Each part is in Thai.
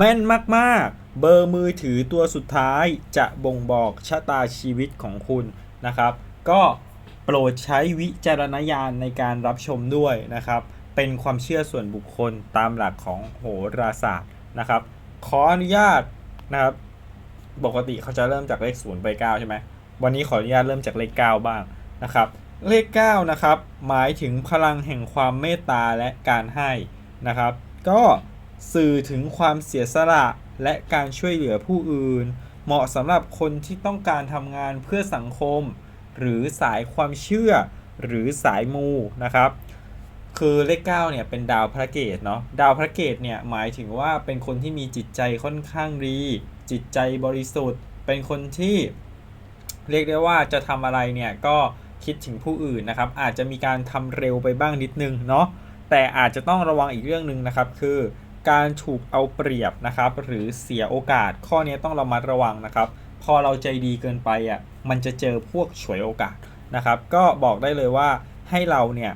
แม่นมาก ๆ เบอร์มือถือตัวสุดท้ายจะบ่งบอกชะตาชีวิตของคุณนะครับ ก็โปรดใช้วิจารณญาณในการรับชมด้วยนะครับ เป็นความเชื่อส่วนบุคคลตามหลักของโหราศาสตร์นะครับ ขออนุญาตนะครับ ปกติเขาจะเริ่มจากเลข0ไป9ใช่ไหมวันนี้ขออนุญาตเริ่มจากเลข 9 บ้างนะครับ เลข 9 นะครับ หมายถึงพลังแห่งความเมตตาและการให้นะครับ ก็ สื่อถึงความเสียสละและการช่วยเหลือผู้อื่น เหมาะสำหรับคนที่ต้องการทำงานเพื่อสังคม หรือสายความเชื่อหรือสายมูนะครับคือเลข9เนี่ยเป็นดาวพระเกตเนาะดาวพระเกตเนี่ยหมายถึงว่าเป็นคนที่มีจิตใจค่อนข้างดี จิตใจบริสุทธิ์ เป็นคนที่ เรียกได้ว่าจะทำอะไรเนี่ยก็คิดถึงผู้อื่นนะครับ อาจจะมีการทำเร็วไปบ้างนิดนึงเนาะแต่อาจจะต้องระวังอีกเรื่องหนึ่งนะครับ คือ การถูกเอาเปรียบนะครับ หรือเสียโอกาสข้อนี้ต้องระมัดระวังนะครับ พอเราใจดีเกินไปอะมันจะเจอพวกฉวยโอกาสนะครับ ก็บอกได้เลยว่าให้เราเนี่ย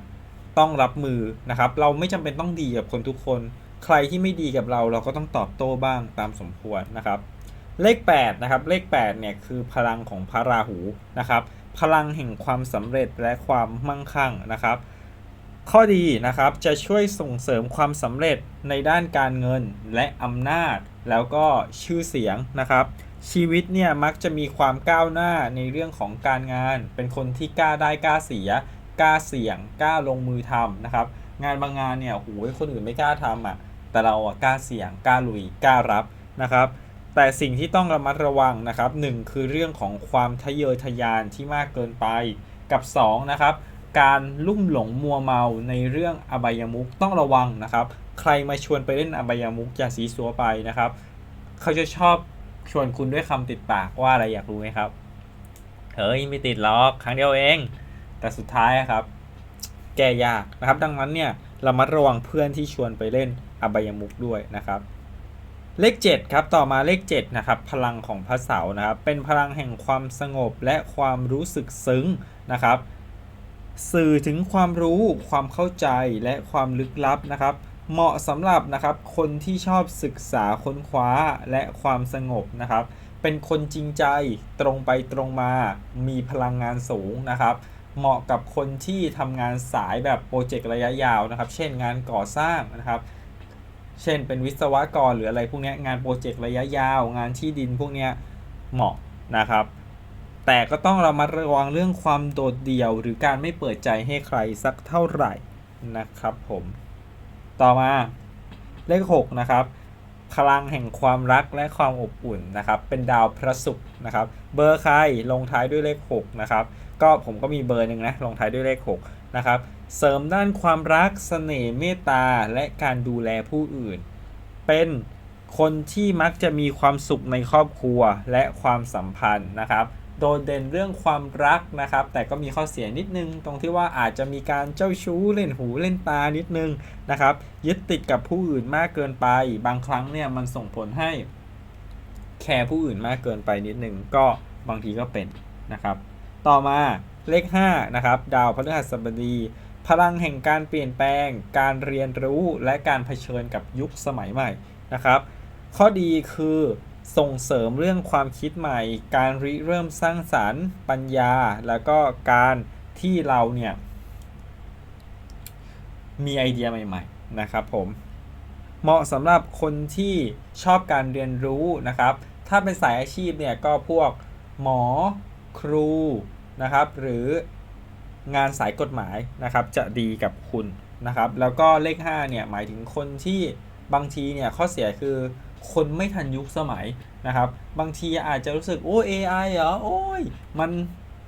ต้องรับมือนะครับ เราไม่จำเป็นต้องดีกับคนทุกคน ใครที่ไม่ดีกับเราเราก็ต้องตอบโต้บ้างตามสมควรนะครับ เลข8นะครับเลข8เนี่ยคือพลังของพระราหูนะครับ พลังแห่งความสำเร็จและความมั่งคั่งนะครับ ข้อดีนะครับจะช่วยส่งเสริมความสำเร็จในด้านการเงินและอำนาจ แล้วก็ชื่อเสียงนะครับ ชีวิตเนี่ยมักจะมีความก้าวหน้าในเรื่องของการงาน เป็นคนที่กล้าได้กล้าเสียกล้าเสี่ยงกล้าลงมือทำนะครับ งานบางงานเนี่ยโอ้ยคนอื่นไม่กล้าทำอะแต่เราอะกล้าเสี่ยงกล้าลุยกล้ารับนะครับ แต่สิ่งที่ต้องระมัดระวังนะครับหนึ่งคือเรื่องของความทะเยอทะยานที่มากเกินไปกับสองนะครับ การลุ่มหลงมัวเมาในเรื่องอบายมุกต้องระวังนะครับ ใครมาชวนไปเล่นอบายมุกอย่าสีสัวไปนะครับ เขาจะชอบชวนคุณด้วยคำติดปากว่าอะไรอยากรู้ไหมครับ เฮ้ยไม่ติดหรอกครั้งเดียวเอง แต่สุดท้ายครับ แก้ยากนะครับ ดังนั้นเนี่ยเรามัดระวังเพื่อนที่ชวนไปเล่นอบายมุกด้วยนะครับ เลข 7 ครับต่อมาเลข7นะครับพลังของพระเสาร์นะครับเป็นพลังแห่งความสงบและความรู้สึกซึ้งนะครับ สื่อถึงความรู้ความเข้าใจและความลึกลับนะครับ เหมาะสำหรับนะครับคนที่ชอบศึกษาค้นคว้าและความสงบนะครับ เป็นคนจริงใจตรงไปตรงมา มีพลังงานสูงนะครับ เหมาะกับคนที่ทำงานสายแบบโปรเจกต์ระยะยาวนะครับ เช่นงานก่อสร้างนะครับ เช่นเป็นวิศวกรหรืออะไรพวกนี้งานโปรเจกต์ระยะยาว งานที่ดินพวกนี้เหมาะนะครับ แต่ก็ต้องเระมัดระวังเรื่องความโดดเดี่ยว หรือการไม่เปิดใจให้ใครสักเท่าไหร่นะครับผม ต่อมาเลข6นะครับพลังแห่งความรักและความอบอุ่นนะครับ เป็นดาวพระศุกร์นะครับ เบอร์ใครลงท้ายด้วยเลข6นะครับ ก็ผมก็มีเบอร์หนึ่งนะลงท้ายด้วยเลข6นะครับ เสริมด้านความรักเสน่ห์เมตตาและการดูแลผู้อื่น เป็นคนที่มักจะมีความสุขในครอบครัวและความสัมพันธ์นะครับ โดดเด่นเรื่องความรักนะครับ แต่ก็มีข้อเสียนิดนึง ตรงที่ว่าอาจจะมีการเจ้าชู้เล่นหูเล่นตานิดนึงนะครับ ยึดติดกับผู้อื่นมากเกินไป บางครั้งเนี่ยมันส่งผลให้แคร์ผู้อื่นมากเกินไปนิดนึง ก็บางทีก็เป็นนะครับ ต่อมาเลข5นะครับดาวพฤหัสบดี พลังแห่งการเปลี่ยนแปลง การเรียนรู้และการเผชิญกับยุคสมัยใหม่นะครับ ข้อดีคือ ส่งเสริมเรื่องความคิดใหม่ การริเริ่มสร้างสารรค์ปัญญา แล้วก็การที่เราเนี่ยมีไอเดียใหม่ๆนะครับผมเหมาะสำหรับคนที่ชอบการเรียนรู้นะครับ ถ้าเป็นสายอาชีพเนี่ยก็พวกหมอครูนะครับ หรืองานสายกฎหมายนะครับจะดีกับคุณนะครับ แล้วก็เลข5เนี่ยหมายถึงคนที่บางทีเนี่ยข้อเสียคือ คนไม่ทันยุคสมัยนะครับ บางทีอาจจะรู้สึกโอ้ AI เหรอโอ้ยมัน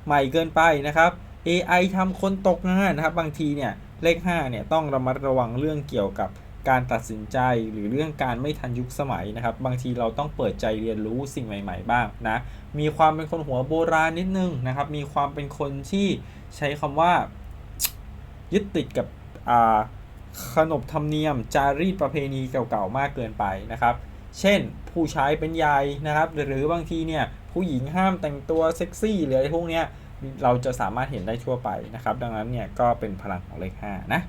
ใหม่เกินไปนะครับ AI ทำคนตกงานนะครับ บางทีเนี่ยเลข5เนี่ยต้องระมัดระวังเรื่องเกี่ยวกับการตัดสินใจหรือเรื่องการไม่ทันยุคสมัยนะครับ บางทีเราต้องเปิดใจเรียนรู้สิ่งใหม่ ๆ บ้างนะ มีความเป็นคนหัวโบราณนิดนึงนะครับ มีความเป็นคนที่ใช้คำว่า ยึดติดกับขนบธรรมเนียมจารีตประเพณีเก่าๆมากเกินไปนะครับ เช่น ผู้ชายเป็นใหญ่นะครับ หรือบางทีเนี่ยผู้หญิงห้ามแต่งตัวเซ็กซี่หรืออะไรพวกเนี้ยเราจะสามารถเห็นได้ทั่วไปนะครับ ดังนั้นเนี่ยก็เป็นพลังของเลข5นะ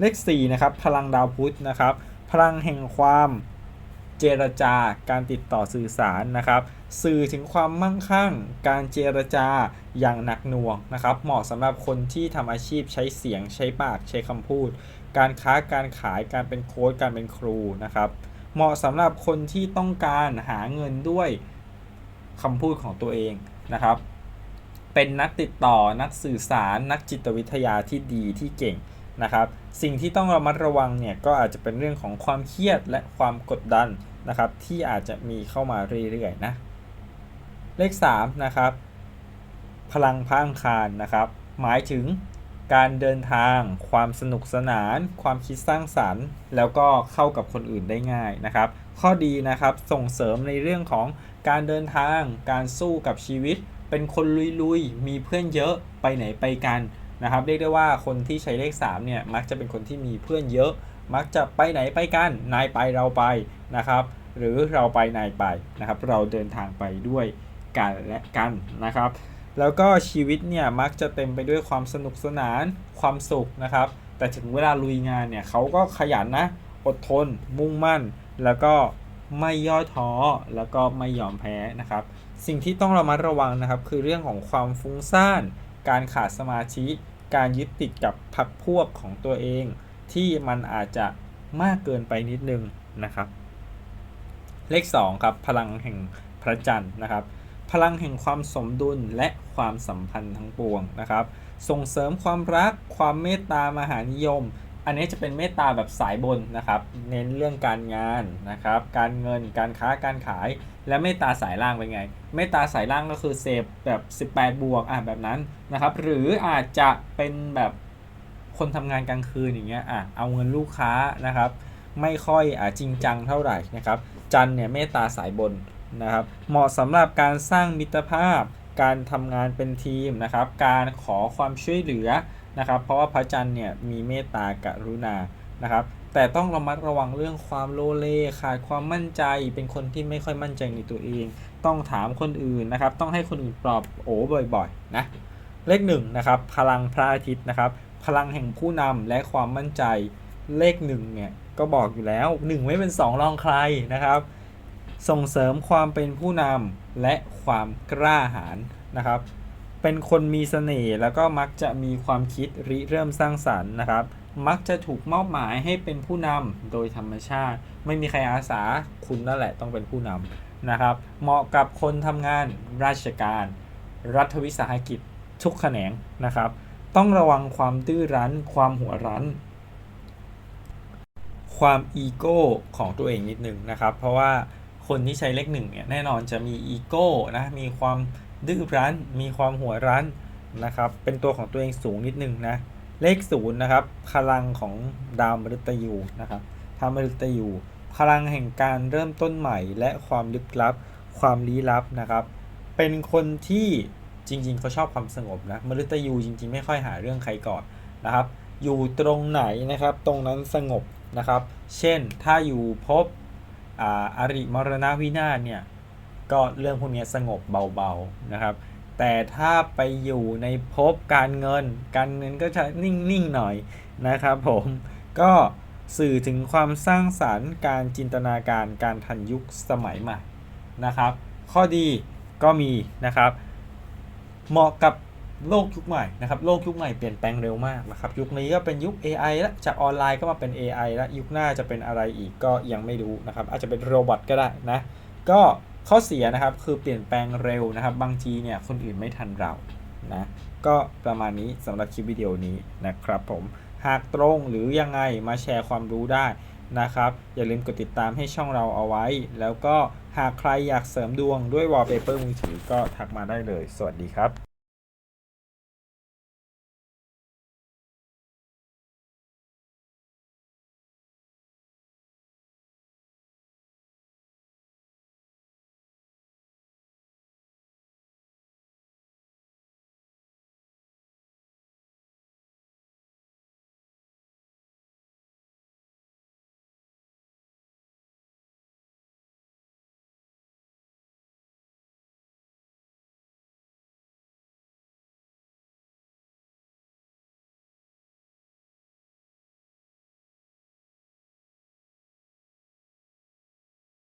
เลข4นะครับพลังดาวพุธนะครับ พลังแห่งความเจรจาการติดต่อสื่อสารนะครับ สื่อถึงความมั่งคั่ง การเจรจาอย่างหนักหน่วงนะครับ เหมาะสำหรับคนที่ทำอาชีพใช้เสียงใช้ปากใช้คำพูด การค้าการขายการเป็นโค้ชการเป็นครูนะครับ เหมาะสำหรับคนที่ต้องการหาเงินด้วยคำพูดของตัวเองนะครับ เป็นนักติดต่อนักสื่อสาร นักจิตวิทยาที่ดีที่เก่งนะครับ สิ่งที่ต้องระมัดระวังเนี่ยก็อาจจะเป็นเรื่องของความเครียดและความกดดันนะครับ ที่อาจจะมีเข้ามาเรื่อยๆนะ เลข3นะครับ พลังพระอังคารนะครับ หมายถึง การเดินทาง ความสนุกสนาน ความคิดสร้างสรรค์ แล้วก็เข้ากับคนอื่นได้ง่ายนะครับ ข้อดีนะครับส่งเสริมในเรื่องของการเดินทาง การสู้กับชีวิต เป็นคนลุยๆ มีเพื่อนเยอะไปไหนไปกันนะครับเรียกได้ว่าคนที่ใช้เลข3เนี่ยมักจะเป็นคนที่มีเพื่อนเยอะ มักจะไปไหนไปกันนายไปเราไปนะครับ หรือเราไปนายไปนะครับ เราเดินทางไปด้วยกันและกันนะครับ แล้วก็ชีวิตเนี่ยมักจะเต็มไปด้วยความสนุกสนานความสุขนะครับ แต่ถึงเวลาลุยงานเนี่ยเขาก็ขยันนะ อดทน มุ่งมั่น แล้วก็ไม่ย่อท้อแล้วก็ไม่ยอมแพ้นะครับ สิ่งที่ต้องระมัดระวังนะครับ คือเรื่องของความฟุ้งซ่าน การขาดสมาธิ การยึดติดกับพักพวกของตัวเอง ที่มันอาจจะมากเกินไปนิดนึงนะครับ เลข 2 ครับ พลังแห่งพระจันทร์นะครับ พลังแห่งความสมดุลและความสัมพันธ์ทั้งปวงนะครับ ส่งเสริมความรัก ความเมตตามหานิยม อันนี้จะเป็นเมตตาแบบสายบนนะครับ เน้นเรื่องการงานนะครับ การเงิน การค้า การขาย และเมตตาสายล่างเป็นไง เมตตาสายล่างก็คือเสพแบบ 18 บวกอะแบบนั้นนะครับ หรืออาจจะเป็นแบบคนทำงานกลางคืนอย่างเงี้ยอะเอาเงินลูกค้านะครับ ไม่ค่อยอะจริงจังเท่าไหร่นะครับ จันเนี่ยเมตตาสายบน นะครับ เหมาะสำหรับการสร้างมิตรภาพ การทำงานเป็นทีมนะครับ การขอความช่วยเหลือนะครับ เพราะว่าพระจันทร์เนี่ยมีเมตตากรุณานะครับ แต่ต้องระมัดระวังเรื่องความโลเลขาดความมั่นใจ เป็นคนที่ไม่ค่อยมั่นใจในตัวเอง ต้องถามคนอื่นนะครับ ต้องให้คนอื่นปลอบโอ้บ่อยๆนะ เลขหนึ่งนะครับ พลังพระอาทิตย์นะครับ พลังแห่งผู้นำและความมั่นใจ เลขหนึ่งเนี่ยก็บอกอยู่แล้วหนึ่งไม่เป็นสองรองใครนะครับ ส่งเสริมความเป็นผู้นำและความกล้าหาญนะครับ เป็นคนมีเสน่ห์แล้วก็มักจะมีความคิดริเริ่มสร้างสรรค์นะครับ มักจะถูกมอบหมายให้เป็นผู้นำโดยธรรมชาติ ไม่มีใครอาสาคุณนั่นแหละต้องเป็นผู้นำนะครับ เหมาะกับคนทำงานราชการ รัฐวิสาหกิจทุกแขนงนะครับ ต้องระวังความดื้อรั้น ความหัวรั้นความอีโก้ของตัวเองนิดนึงนะครับ เพราะว่า คนที่ใช้เลขหนึ่งเนี่ยแน่นอนจะมีอีโก้นะมีความดื้อรั้น มีความหัวรั้นนะครับ เป็นตัวของตัวเองสูงนิดนึงนะเลขศูนย์นะครับพลังของดาวมฤตยูนะครับดาวมฤตยูพลังแห่งการเริ่มต้นใหม่ และความลึกลับ ความลี้ลับนะครับ เป็นคนที่จริง ๆเขาชอบความสงบนะมฤตยูจริง ๆ ไม่ค่อยหาเรื่องใครก่อนนะครับ อยู่ตรงไหนนะครับ ตรงนั้นสงบนะครับ เช่นถ้าอยู่พบ อาอริมรณวินาศเนี่ยก็เรื่องพวกนี้สงบเบาๆนะครับ แต่ถ้าไปอยู่ในภพการเงิน การเงินก็จะนิ่งๆหน่อยนะครับผมก็สื่อถึงความสร้างสารรค์การจินตนาการการทันยุคสมัยใหม่นะครับ ข้อดีก็มีนะครับ เหมาะกับ โลกยุคใหม่นะครับโลกยุคใหม่เปลี่ยนแปลงเร็วมากนะครับยุคนี้ก็เป็นยุค AI แล้วจากออนไลน์ก็มาเป็น AI แล้วยุคหน้าจะเป็นอะไรอีกก็ยังไม่รู้นะครับอาจจะเป็นโรบอทก็ได้นะก็ข้อเสียนะครับคือเปลี่ยนแปลงเร็วนะครับ บางทีเนี่ยคนอื่นไม่ทันเรานะก็ประมาณนี้สำหรับคลิปวิดีโอนี้นะครับผมหากตรงหรือยังไงมาแชร์ความรู้ได้นะครับ อย่าลืมกดติดตามให้ช่องเราเอาไว้ แล้วก็หากใครอยากเสริมดวงด้วยวอลเปเปอร์มือถือก็ทักมาได้เลย สวัสดีครับ